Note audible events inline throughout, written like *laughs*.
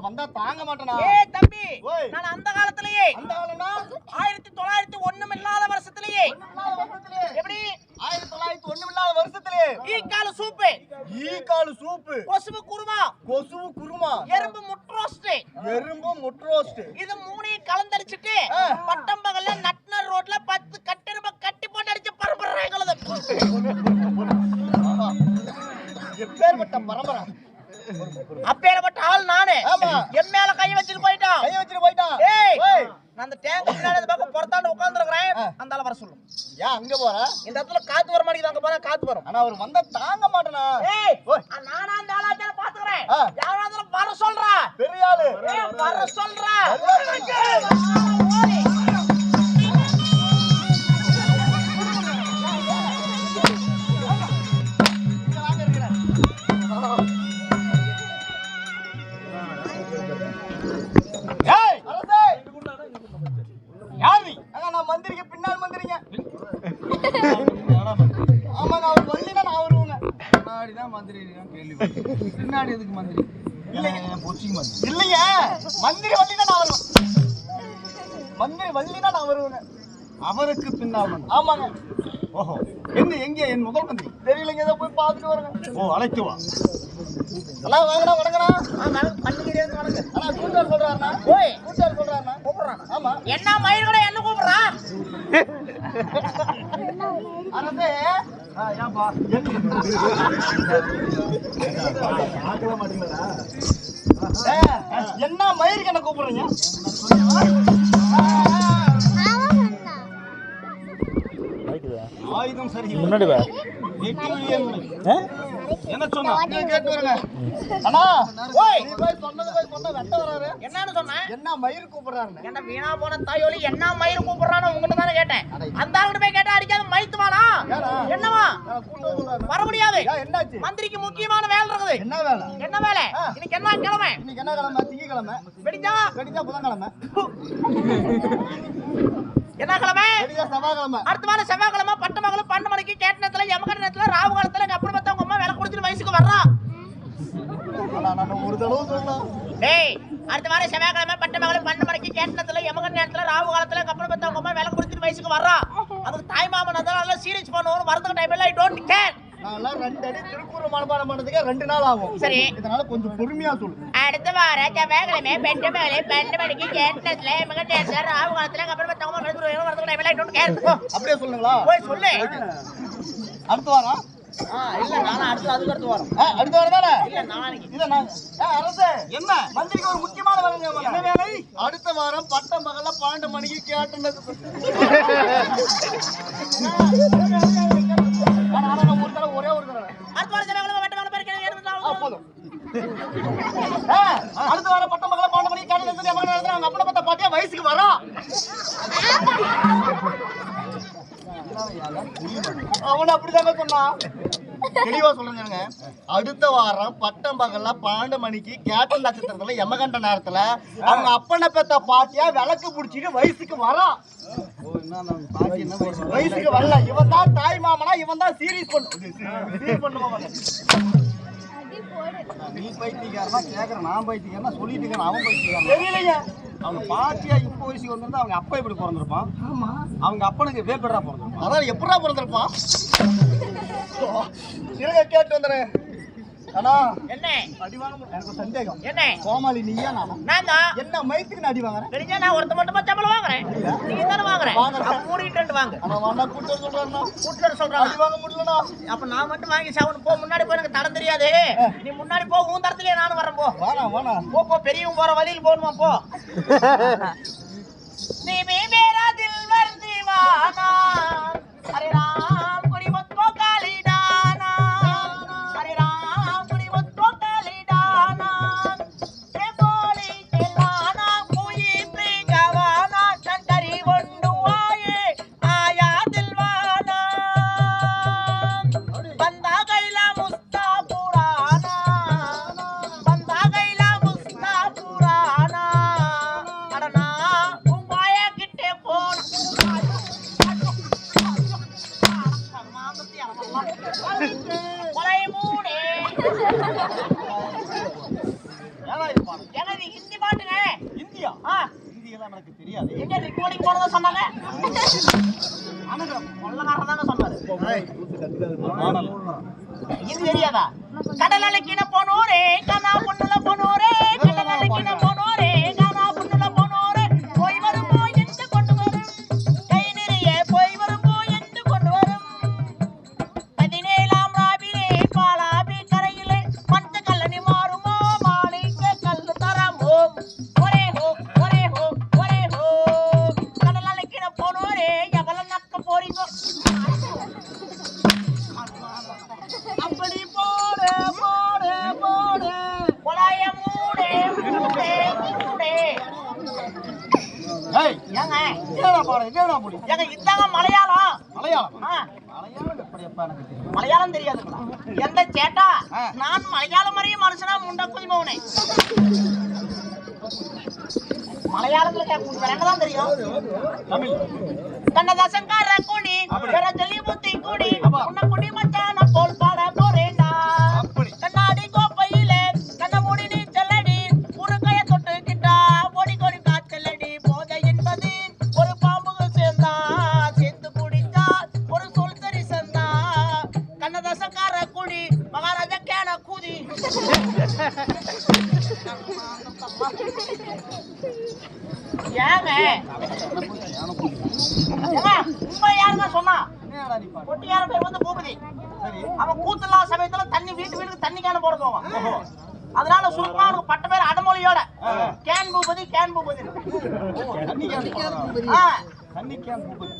வந்தா தாங்க மாட்டேனா? ஏய் தம்பி. நான் அந்த காலத்திலேயே அந்த காலம்னா? ஆயிரத்தி தொள்ளாயிரத்தி ஒண்ணும் இல்லாத வருஷத்திலேயே எப்படி? ஆயிரத்தி தொள்ளாயிரத்தி ஒண்ணுமில்லாத வருஷத்திலே. ஈக்கால சூப்பு. ஈக்காலு சூப்பு. கொசுவு குருமா. கொசுவு குருமா. எறும்பு முட்ரோஸ்ட் எறும்பு முட்ரோஸ்ட் இது மூணையும் கலந்தடிச்சிட்டு ஆ. பட்டம் பகல்ல நட்னர் ரோட்ல பத்து கட்டெரும்ப கட்டி போட்டு அடிச்சு பரம்பரை எங்களது. எப்பேற்பட்ட பரம்பரை. அப்பேற்பட்ட ஆள் நானு. என் மேல கை வச்சுட்டு போயிட்டான் கைய வச்சுட்டு போயிட்டான் ஏய் அந்த டேங்க் முன்னாடி அந்த பக்கம் புறத்தாண்டு உட்கார்ந்துருக்கிறேன். ஆ. அந்த ஆள வர சொல்லு. ஏன் அங்க போற? இந்த இடத்துல காத்து வர மாட்டேங்குது அங்க போனா காத்து வரும். ஆனா அவர் வந்தா தாங்க மாட்டேனா? ஏய். நானா அந்த ஆளாச்சார பாத்துக்கிறேன். ஆ. யாராவது வர சொல்றா. பெரிய ஆளு. வர சொல்றா. பின்னாடி எதுக்கு மந்திரி? இல்லைங்க. பொச்சிங் மந்திரி. இல்லைங்க, மந்திரி வரலைன்னா நான் வருவேன். மந்திரி வரலைன்னா நான் வருவேங்க. அவருக்கு பின்னால் ஆமாங்க. ஓஹோ. என்ன எங்கே என் முதல் மந்திரி? தெரியலைங்க ஏதோ போய் பார்த்துட்டு வரேங்க. ஓ அழைத்து வா. அண்ணா வாங்கண்ணா வணங்கண்ணா ஆ, வணக்கம். அண்ணா கூட்டார் சொல்றாருண்ணா. ஓய். கூட்டார் சொல்றாருண்ணா. கூப்பிடுறான் ஆமா. என்ன மயில் கூட என்ன கூப்பிடுறான் அரசே என்ன மயிருக்கு என்ன கூப்பிடுறீங்க ஆயுதம் சரி முன்னாடி என்ன சொன்னா? நீங்க கேட்டு வருங்க அண்ணா ஓய். நீ போய் சொன்னது போய் சொன்ன வெட்ட வராரு. என்னன்னு சொன்னேன் என்ன மயிர் கூப்பிடுறாருன்னு? என்ன வீணா போன தாயோலி என்ன மயில் கூப்பிடுறான்னு உங்ககிட்ட தானே கேட்டேன். அந்த ஆளுகிட்ட போய் கேட்டா அடிக்காத மயித்துவானா ஏடா? என்னவா? வர முடியாது. என்னாச்சு? மந்திரிக்கு முக்கியமான வேலை இருக்குது. என்ன வேலை? என்ன வேலை. இன்னைக்கு என்ன கிழமை? இன்னைக்கு என்ன கிழமை? திங்கக்கிழமை. வெடிச்சா வெடிச்சா புதன்கிழமை. என்ன கிழமை செவ்வாய்க்கிழமை. அடுத்த வாரம் செவ்வாய்க்கிழமை பட்டு மகளும் பன்னெண்டு மணிக்கு கேட்ட நேரத்துல எமகண்ட நேரத்துல ராவு காலத்துல எங்க அப்புறம் பார்த்தா உங்க அம்மா வேலை குடிச்சிட்டு வயசுக்கு வர்றா ஆனா நான் ஒரு தடவை சொல்லலாம். டேய் அடுத்த வாரம் செவ்வாய்க்கிழமை பட்டு மகளும் பன்னெண்டு மணிக்கு கேட்ட நேரத்துல எமகண்ட நேரத்துல ராவு காலத்துல எங்க அப்புறம் பார்த்தா உங்க அம்மா வேலை குடிச்சிட்டு வயசுக்கு வர்றா அதுக்கு தாய் மாமன் அதனால சீரியஸ் பண்ணுவோம் வரதுக்கு டைம் எல்லாம் ஐ டோன்ட் கேர் நான்லாம் ரெண்டு அடி திருப்பூர் மனப்பாடம் பண்ணதுக்கே ரெண்டு நாள் ஆகும். சரி. இதனால கொஞ்சம் பொறுமையா சொல்லு. அடுத்த வாரம் செவ்வாய்க்கிழமை பெண்டு மகளே பன்னெண்டு மணிக்கு கேட்ட நேரத்துல எமகண்ட நேரத்துல ராவு காலத்துல எங்க அப்புறம் பார்த்தா உங்க அம்மா வேலை வரதுக்கு டைம் எல்லாம் ஐ டோன்ட் கேர் அப்படியே சொல்லுங்களா? போய் சொல்லு. அடுத்த வாரம்? இல்ல நானும் அடுத்து அதுக்கு அடுத்து வரோம். ஆ, அடுத்த வாரம் தானே? இல்ல நாளைக்கு. இத நான் அரசே என்ன? மந்திரிக்கு ஒரு முக்கியமான வேலைங்க என்ன வேலை? அடுத்த வாரம் பட்ட மகள பன்னெண்டு மணிக்கு கேட்டுனது அவன் அப்படிதாங்க சொன்னான். தெளிவா சொல்லுங்க அடுத்த வாரம் பட்டம் பகல்ல பன்னெண்டு மணிக்கு கேட்டன் நட்சத்திரத்துல யமகண்ட நேரத்துல அவங்க அப்பனை பெத்த பாட்டியா விளக்கு புடிச்சிட்டு வயசுக்கு வரான் ஓ என்ன நான் பாட்டி என்ன வயசு வயசுக்கு வரல. இவன் தான் தாய் மாமனா இவன் தான் சீரியஸ் பண்ணு. நீ பைத்தியக்காரனா கேக்குற நான் பைத்தியக்காரனா சொல்லிட்டு இருக்கேன் அவன் பைத்தியக்காரன்? தெரியலைங்க அவங்க பாட்டியா இப்போ வயசுக்கு வந்திருந்தா அவங்க அப்பா எப்படி பிறந்திருப்பான்? ஆமா. அவங்க அப்பனுக்கு வேப்படா பிறந்திருப்பான்? அதான் எப்படா பிறந்திருப்பான்? இருங்க கேட்டு வந்துடுறேன். அண்ணா என்ன? அடி வாங்க முடியல. எனக்கு சந்தேகம். என்ன? கோமாளி நீயா நானா? நான் என்ன மயத்துக்கு நான் அடி வாங்குறேன் தெரிஞ்சா நான் ஒருத்த மட்டுமா சம்பளம் வாங்குறேன்? நீங்க தானே ரெண்டு வாங்க. ஆனா வாண்டா கூட்டு வர சொல்றாருண்ணா. கூட்டுல சொல்றாங்க வாங்க முடியலண்ணா. அப்ப நான் மட்டும் வாங்கி சாவணும் போ முன்னாடி போய் எனக்கு தடம் தெரியாது. நீ முன்னாடி போ உன் தரத்திலே நானும் வரேன் போ. பெரியவங்க போற வழியில் போகணுமா போ. *laughs* தெரியாது எங்க recording போனதா சொன்னாங்க? கொள்ளக்காரன் தாங்க சொன்னாரு. இது தெரியாதா கடல் அலைக்கின போனோரே கனா பொண்ணுல போனோரே மலையாளம். மலையாளம்? தெரியாதுங்களா? எந்த சேட்டா. நான் மலையாளம் அறிய மனுஷனா முண்டா குதிமவனே மலையாளத்துல கேட்க வேற என்னதான் தெரியும்? தமிழ். கண்ணதாசங்கார குடி வேற ஜல்லி புத்தி குடி உன்ன குடி மச்சான போல் உங்களை யாருங்க சொன்னா? என்னடா நீ பாடு கொட்டியார பேர் வந்து பூபதி. அவன் கூத்துலா சமயத்துல தண்ணி வீட்டு வீட்டுக்கு தண்ணி கேன் போட போவான் அதனால சுருக்கமா அவனுக்கு பட்ட பேர் அடமொழியோட. கேன் பூபதி கேன் பூபதி.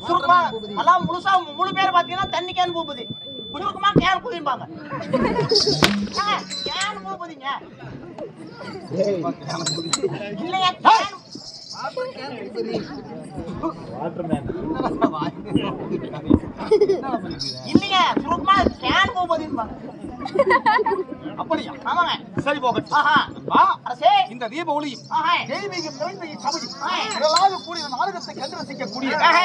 சுருக்கமா எல்லாம் முழுசா முழு பேர் பாத்தீங்கன்னா தண்ணி கேன் பூபதி. சுருக்கமா கேன் பூதிம்பாங்க ஆ, கேன் பூபதிங்க இல்லையா கேன் இல்லைங்க சுருக்கமா கேன் பூபதிம்பாங்க அப்படியா? ஆமாங்க. சரி போகட்டும். இந்த தீப ஒளியும் ஆஹா. தெய்வீக பெருமையை சபையும் ஆ. இதெல்லாம் கூடிய நாடகத்தை கண்டு ரசிக்கக்கூடிய ஆஹா.